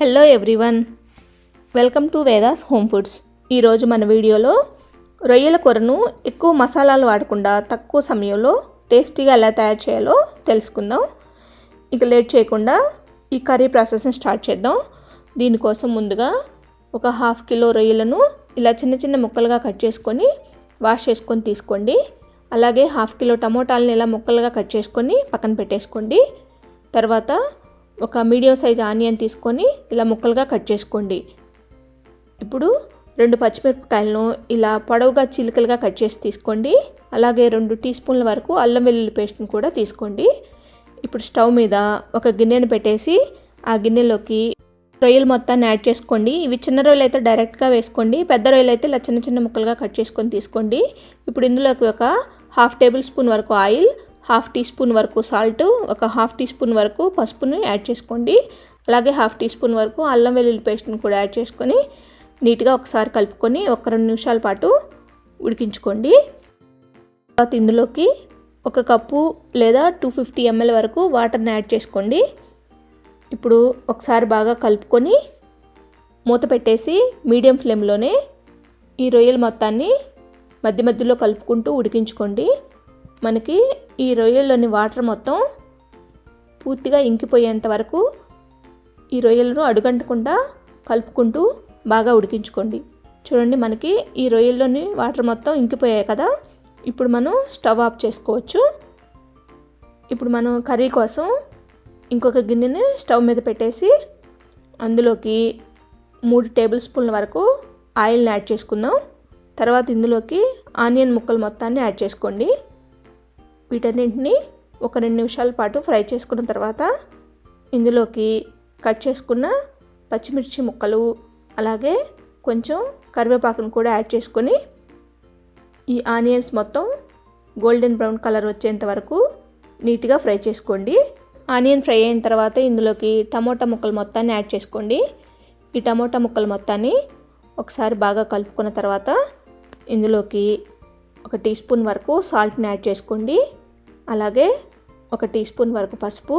Hello everyone welcome to Vedas home foods ఈరోజు మన వీడియోలో రొయ్యల కూరను ఎక్కువ మసాలాలు వాడకుండా తక్కువ సమయంలో టేస్టీగా ఎలా తయారు చేయాలో తెలుసుకుందాం. ఇక లేట్ చేయకుండా ఈ కర్రీ ప్రాసెస్ని స్టార్ట్ చేద్దాం. దీనికోసం ముందుగా ఒక హాఫ్ కిలో రొయ్యలను ఇలా చిన్న చిన్న ముక్కలుగా కట్ చేసుకొని వాష్ చేసుకొని తీసుకోండి. అలాగే హాఫ్ కిలో టమోటాలను ఇలా ముక్కలుగా కట్ చేసుకొని పక్కన పెట్టేసుకోండి. తర్వాత ఒక మీడియం సైజ్ ఆనియన్ తీసుకొని ఇలా ముక్కలుగా కట్ చేసుకోండి. ఇప్పుడు రెండు పచ్చిమిరపకాయలను ఇలా పొడవుగా చిలుకలుగా కట్ చేసి తీసుకోండి. అలాగే రెండు టీ స్పూన్ల వరకు అల్లం వెల్లుల్లి పేస్ట్ని కూడా తీసుకోండి. ఇప్పుడు స్టవ్ మీద ఒక గిన్నెను పెట్టేసి ఆ గిన్నెలోకి రొయ్యలు మొత్తాన్ని యాడ్ చేసుకోండి. ఇవి చిన్న రొయ్యలు అయితే డైరెక్ట్గా వేసుకోండి. పెద్ద రొయ్యలు అయితే ఇలా చిన్న చిన్న ముక్కలుగా కట్ చేసుకొని తీసుకోండి. ఇప్పుడు ఇందులోకి ఒక హాఫ్ టేబుల్ స్పూన్ వరకు ఆయిల్ హాఫ్ టీ స్పూన్ వరకు సాల్ట్ ఒక హాఫ్ టీ స్పూన్ వరకు పసుపుని యాడ్ చేసుకోండి. అలాగే హాఫ్ టీ స్పూన్ వరకు అల్లం వెల్లుల్లి పేస్ట్ని కూడా యాడ్ చేసుకొని నీట్గా ఒకసారి కలుపుకొని ఒక రెండు నిమిషాల పాటు ఉడికించుకోండి. తర్వాత ఇందులోకి ఒక కప్పు లేదా టూ ఫిఫ్టీ ఎంఎల్ వరకు వాటర్ని యాడ్ చేసుకోండి. ఇప్పుడు ఒకసారి బాగా కలుపుకొని మూత పెట్టేసి మీడియం ఫ్లేమ్లోనే ఈ రొయ్యల మొత్తాన్ని మధ్య మధ్యలో కలుపుకుంటూ ఉడికించుకోండి. మనకి ఈ రొయ్యల్లోని వాటర్ మొత్తం పూర్తిగా ఇంకిపోయేంత వరకు ఈ రొయ్యలను అడుగంటకుండా కలుపుకుంటూ బాగా ఉడికించుకోండి. చూడండి మనకి ఈ రొయ్యల్లోని వాటర్ మొత్తం ఇంకిపోయాయి కదా. ఇప్పుడు మనం స్టవ్ ఆఫ్ చేసుకోవచ్చు. ఇప్పుడు మనం కర్రీ కోసం ఇంకొక గిన్నెని స్టవ్ మీద పెట్టేసి అందులోకి మూడు టేబుల్ స్పూన్ల వరకు ఆయిల్ని యాడ్ చేసుకుందాం. తర్వాత ఇందులోకి ఆనియన్ ముక్కలు మొత్తాన్ని యాడ్ చేసుకోండి. వీటన్నింటిని ఒక రెండు నిమిషాల పాటు ఫ్రై చేసుకున్న తర్వాత ఇందులోకి కట్ చేసుకున్న పచ్చిమిర్చి ముక్కలు అలాగే కొంచెం కరివేపాకును కూడా యాడ్ చేసుకొని ఈ ఆనియన్స్ మొత్తం గోల్డెన్ బ్రౌన్ కలర్ వచ్చేంత వరకు నీట్గా ఫ్రై చేసుకోండి. ఆనియన్ ఫ్రై అయిన తర్వాత ఇందులోకి టమోటా ముక్కలు మొత్తాన్ని యాడ్ చేసుకోండి. ఈ టమోటా ముక్కలు మొత్తాన్ని ఒకసారి బాగా కలుపుకున్న తర్వాత ఇందులోకి ఒక టీ స్పూన్ వరకు సాల్ట్ని యాడ్ చేసుకోండి. అలాగే ఒక టీ స్పూన్ వరకు పసుపు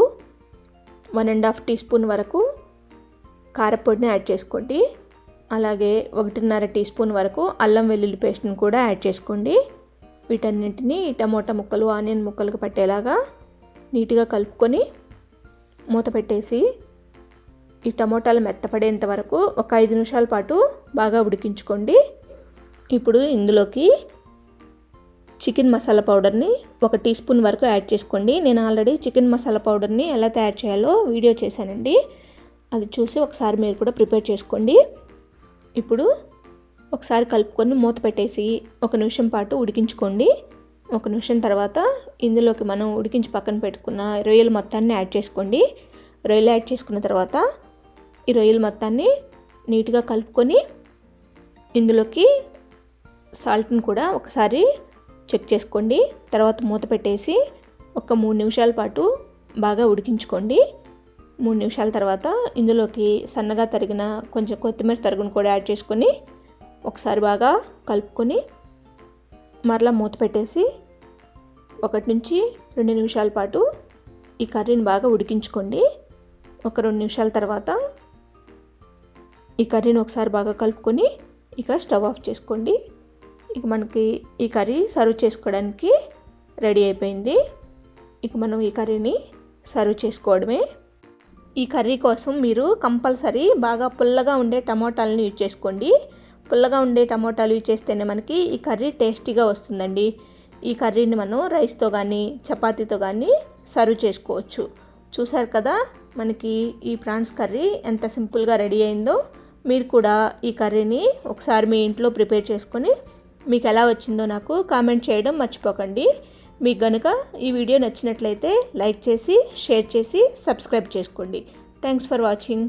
one and half teaspoon వరకు కారపొడిని యాడ్ చేసుకోండి. అలాగే ఒకటిన్నర టీ స్పూన్ వరకు అల్లం వెల్లుల్లి పేస్ట్ని కూడా యాడ్ చేసుకోండి. వీటన్నింటినీ టమోటా ముక్కలు ఆనియన్ ముక్కలకు పట్టేలాగా నీట్గా కలుపుకొని మూత పెట్టేసి ఈ టమోటాలు మెత్తపడేంత వరకు ఒక ఐదు నిమిషాల పాటు బాగా ఉడికించుకోండి. ఇప్పుడు ఇందులోకి చికెన్ మసాలా పౌడర్ని ఒక టీ స్పూన్ వరకు యాడ్ చేసుకోండి. నేను ఆల్రెడీ చికెన్ మసాలా పౌడర్ని ఎలా తయారు చేయాలో వీడియో చేశానండి. అది చూసి ఒకసారి మీరు కూడా ప్రిపేర్ చేసుకోండి. ఇప్పుడు ఒకసారి కలుపుకొని మూత పెట్టేసి ఒక నిమిషం పాటు ఉడికించుకోండి. ఒక నిమిషం తర్వాత ఇందులోకి మనం ఉడికించి పక్కన పెట్టుకున్న రొయ్యలు మొత్తాన్ని యాడ్ చేసుకోండి. రొయ్యలు యాడ్ చేసుకున్న తర్వాత ఈ రొయ్యలు మొత్తాన్ని నీట్గా కలుపుకొని ఇందులోకి సాల్ట్ని కూడా ఒకసారి చెక్ చేసుకోండి. తర్వాత మూత పెట్టేసి ఒక మూడు నిమిషాల పాటు బాగా ఉడికించుకోండి. మూడు నిమిషాల తర్వాత ఇందులోకి సన్నగా తరిగిన కొంచెం కొత్తిమీర తరుగును కూడా యాడ్ చేసుకొని ఒకసారి బాగా కలుపుకొని మరలా మూత పెట్టేసి ఒకటి నుంచి రెండు నిమిషాల పాటు ఈ కర్రీని బాగా ఉడికించుకోండి. ఒక రెండు నిమిషాల తర్వాత ఈ కర్రీని ఒకసారి బాగా కలుపుకొని ఇక స్టవ్ ఆఫ్ చేసుకోండి. ఇక మనకి ఈ కర్రీ సర్వ్ చేసుకోవడానికి రెడీ అయిపోయింది. ఇక మనం ఈ కర్రీని సర్వ్ చేసుకోవడమే. ఈ కర్రీ కోసం మీరు కంపల్సరీ బాగా పుల్లగా ఉండే టమోటాలని యూజ్ చేసుకోండి. పుల్లగా ఉండే టమోటాలు యూజ్ చేస్తేనే మనకి ఈ కర్రీ టేస్టీగా వస్తుందండి. ఈ కర్రీని మనం రైస్తో కానీ చపాతీతో కానీ సర్వ్ చేసుకోవచ్చు. చూసారు కదా మనకి ఈ ప్రాన్స్ కర్రీ ఎంత సింపుల్గా రెడీ అయిందో. మీరు కూడా ఈ కర్రీని ఒకసారి మీ ఇంట్లో ప్రిపేర్ చేసుకొని మీకు ఎలా వచ్చిందో నాకు కామెంట్ చేయడం మర్చిపోకండి. మీకు గనుక ఈ వీడియో నచ్చినట్లయితే లైక్ చేసి షేర్ చేసి సబ్స్క్రైబ్ చేసుకోండి. Thanks for watching.